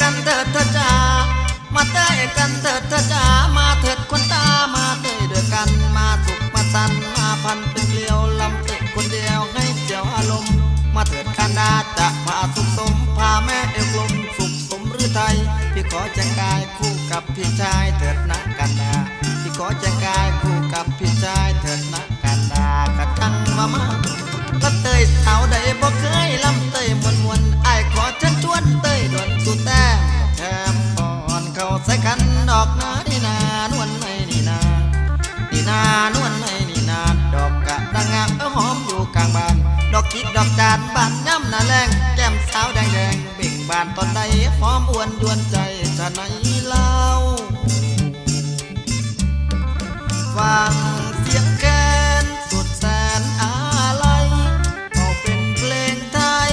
กันเถิดเธอจ้ามาเต้กันเถิดเธอจ้ามาเถิดคนตามาเต้ด้วยกันมาสุขมาสันมาพันเป็นเกลียวลำเตะคนเดียวให้เจียวอารมณ์มาเถิดกันดาจะมาสุขสมพาแม่เอวลมสุขสมหรือไทยพี่ขอแจงกายคู่กับพี่ชายเถิดนะกันดาพี่ขอแจงกายคู่กับพี่ชายเถิดนะกันดากระตังมามาลำเตยสาวใดบ่เคยลำ อกนานี่นานวลในนี่นานี่นานวลในนี่นาดอกกะดังงามเออหอมอยู่กลางบาน ดอกคิดดอกจานบานย่ำนาแรงแก้มสาวแดงแดงเบ่งบานตอนใดหอมอ้วนยวนใจจะไหนล่า